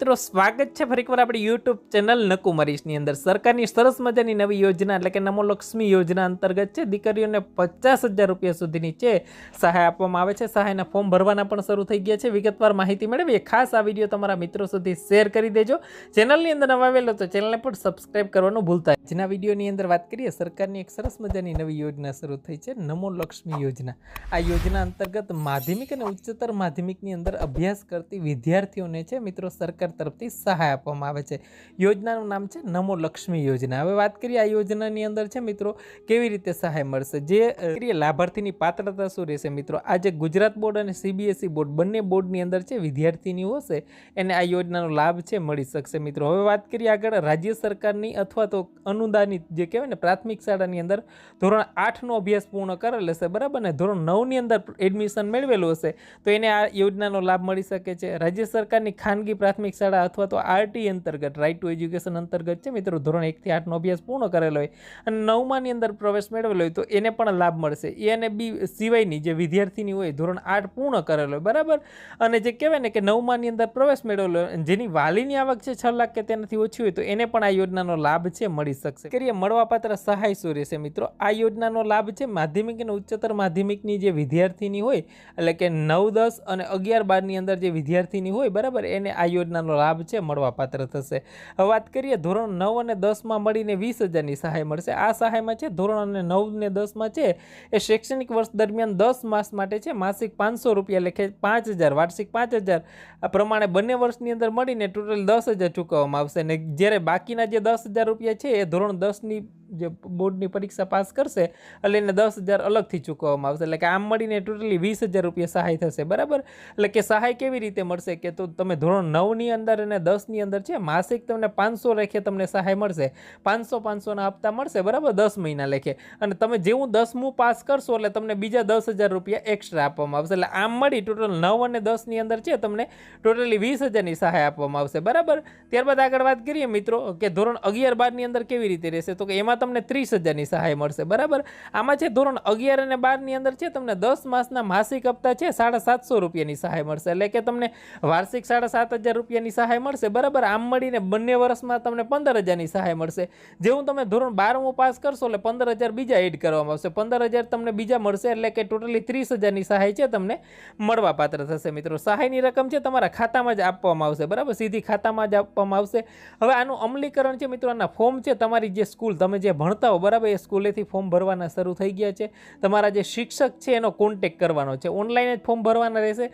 મિત્રો, સ્વાગત છે. ફરીકવાર આપણી યુટ્યુબ ચેનલ નકુમરીશની અંદર. સરકારની સરસ મજાની નવી યોજના, એટલે કે નમો લક્ષ્મી યોજના અંતર્ગત છે, દીકરીઓને પચાસ હજાર રૂપિયા સુધીની છે, સહાય આપવામાં આવે છે. સહાયના ફોર્મ ભરવાના પણ શરૂ થઈ ગયા છે. વિગતવાર માહિતી મેળવીએ ખાસ આ વીડિયો તમારા મિત્રો સુધી શેર કરી દેજો. ચેનલની અંદર નવા આવેલો તો ચેનલને પણ સબસ્ક્રાઇબ કરવાનું ભૂલતા. આજના વિડીયોની અંદર વાત કરીએ, સરકારની એક સરસ મજાની નવી યોજના શરૂ થઈ છે, નમો લક્ષ્મી યોજના. આ યોજના અંતર્ગત માધ્યમિક અને ઉચ્ચતર માધ્યમિકની અંદર અભ્યાસ કરતી વિદ્યાર્થીઓને છે, મિત્રો, સરકાર તરફથી સહાય આપવામાં આવે છે. યોજનાનું નામ છે નમો લક્ષ્મી યોજના. હવે વાત કરીએ આ યોજનાની અંદર છે મિત્રો, કેવી રીતે સહાય મળશે? જે લાભાર્થીની પાત્રતા શું રહેશે મિત્રો? આ જે ગુજરાત બોર્ડ અને સીબીએસઈ બોર્ડ બંને બોર્ડની અંદર છે વિદ્યાર્થીની હશે, એને આ યોજનાનો લાભ છે મળી શકશે મિત્રો. હવે વાત કરીએ આગળ રાજ્ય સરકારની અથવા તો અનુદાનિત જે કહેવાય ને પ્રાથમિક શાળાની અંદર ધોરણ આઠનો અભ્યાસ પૂર્ણ કરેલ હશે, બરાબર ને? ધોરણ નવની અંદર એડમિશન મેળવેલું હશે, તો એને આ યોજનાનો લાભ મળી શકે છે. રાજ્ય સરકારની ખાનગી પ્રાથમિક શાળા અથવા તો આરટી અંતર્ગત રાઇટ ટુ એજ્યુકેશન અંતર્ગત છે મિત્રો. ધોરણ એકથી આઠનો અભ્યાસ પૂર્ણ કરેલો હોય અને નવમાની અંદર પ્રવેશ મેળવેલો હોય તો એને પણ લાભ મળશે. એ અને બી સિવાયની જે વિદ્યાર્થીની હોય, ધોરણ આઠ પૂર્ણ કરેલો હોય, બરાબર? અને જે કહેવાય ને કે નવમાની અંદર પ્રવેશ મેળવેલો જેની વાલીની આવક છે છ લાખ કે તેનાથી ઓછી હોય તો એને પણ આ યોજનાનો લાભ છે, મળી શકશે. કરીએ, મળવાપાત્ર સહાય શું રહેશે મિત્રો? આ યોજનાનો લાભ છે માધ્યમિક અને ઉચ્ચતર માધ્યમિકની જે વિદ્યાર્થીની હોય, એટલે કે નવ દસ અને અગિયાર બારની અંદર જે વિદ્યાર્થીની હોય, બરાબર? એને આ યોજનાનો લાભ છે મળવાપાત્ર થશે. વાત કરીએ ધોરણ નવ અને દસમાં મળીને વીસ હજારની સહાય મળશે. આ સહાયમાં છે, ધોરણ અને નવ ને દસમાં છે, એ શૈક્ષણિક વર્ષ દરમિયાન દસ માસ માટે છે, માસિક પાંચસો રૂપિયા લેખે પાંચ હજાર, વાર્ષિક પાંચ હજાર. આ પ્રમાણે બંને વર્ષની અંદર મળીને ટોટલ દસ હજાર ચૂકવવામાં આવશે. અને જ્યારે બાકીના જે દસ હજાર રૂપિયા છે, એ ધોરણ દસની જે બોર્ડની પરીક્ષા પાસ કરશે, એટલે એને દસ હજાર અલગથી ચૂકવવામાં આવશે. એટલે કે આમ મળીને ટોટલી વીસ હજાર રૂપિયા સહાય થશે, બરાબર? એટલે કે સહાય કેવી રીતે મળશે કે તો તમે ધોરણ નવની અંદર અને દસની અંદર છે, માસિક તમને પાંચસો લેખે તમને સહાય મળશે. પાંચસો પાંચસોના હપ્તા મળશે, બરાબર? દસ મહિના લેખે. અને તમે જેવું દસમું પાસ કરશો, એટલે તમને બીજા દસ હજાર રૂપિયા એક્સ્ટ્રા આપવામાં આવશે. એટલે આમ મળી ટોટલ નવ અને દસની અંદર છે, તમને ટોટલી વીસ હજારની સહાય આપવામાં આવશે, બરાબર? ત્યારબાદ આગળ વાત કરીએ મિત્રો, કે ધોરણ અગિયાર બારની અંદર કેવી રીતે રહેશે? તો કે એમાં તમને ત્રીસ હજારની સહાય મળશે, બરાબર? આમાં છે ધોરણ અગિયાર અને બારની અંદર છે તમને દસ માસના માસિક હપ્તા છે સાડા સાતસો રૂપિયાની સહાય મળશે. એટલે કે તમને વાર્ષિક સાડા સાત હજાર રૂપિયાની સહાય મળશે, બરાબર? આમ મળીને બંને વર્ષમાં તમને પંદર હજારની સહાય મળશે. જેવું તમે ધોરણ બારમું પાસ કરશો એટલે પંદર હજાર બીજા એડ કરવામાં આવશે. પંદર હજાર તમને બીજા મળશે એટલે કે ટોટલી ત્રીસ હજારની સહાય છે તમને મળવા પાત્ર થશે મિત્રો. સહાયની રકમ છે તમારા ખાતામાં જ આપવામાં આવશે, બરાબર? સીધી ખાતામાં જ આપવામાં આવશે. હવે આનું અમલીકરણ છે મિત્રો, આના ફોર્મ છે તમારી જે સ્કૂલ, તમે જે ભણતા હો, બરાબર, એ સ્કૂલેથી ફોર્મ ભરવાના શરૂ થઈ ગયા છે. તમારા જે શિક્ષક છે, એનો કોન્ટેક કરવાનો છે. ઓનલાઈન જ ફોર્મ ભરવાના રહેશે.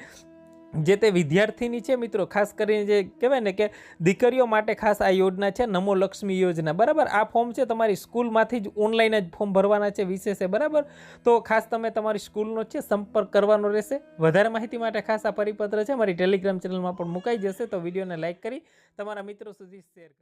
જે તે વિદ્યાર્થીની છે, મિત્રો, ખાસ કરીને જે કહેવાય ને કે દીકરીઓ માટે ખાસ આ યોજના છે, નમો લક્ષ્મી યોજના. બરાબર? આ ફોર્મ છે, તમારી સ્કૂલમાંથી જ ઓનલાઈન જ ફોર્મ ભરવાના છે, વિશેષ છે બરાબર? તો ખાસ તમે તમારી સ્કૂલનો છે, સંપર્ક કરવાનો રહેશે. વધારે માહિતી માટે ખાસ આ પરિપત્ર છે મારી ટેલિગ્રામ ચેનલમાં પણ મુકાઈ જશે. તો વિડીયોને લાઇક કરી, તમારા મિત્રો સુધી શેર કરો.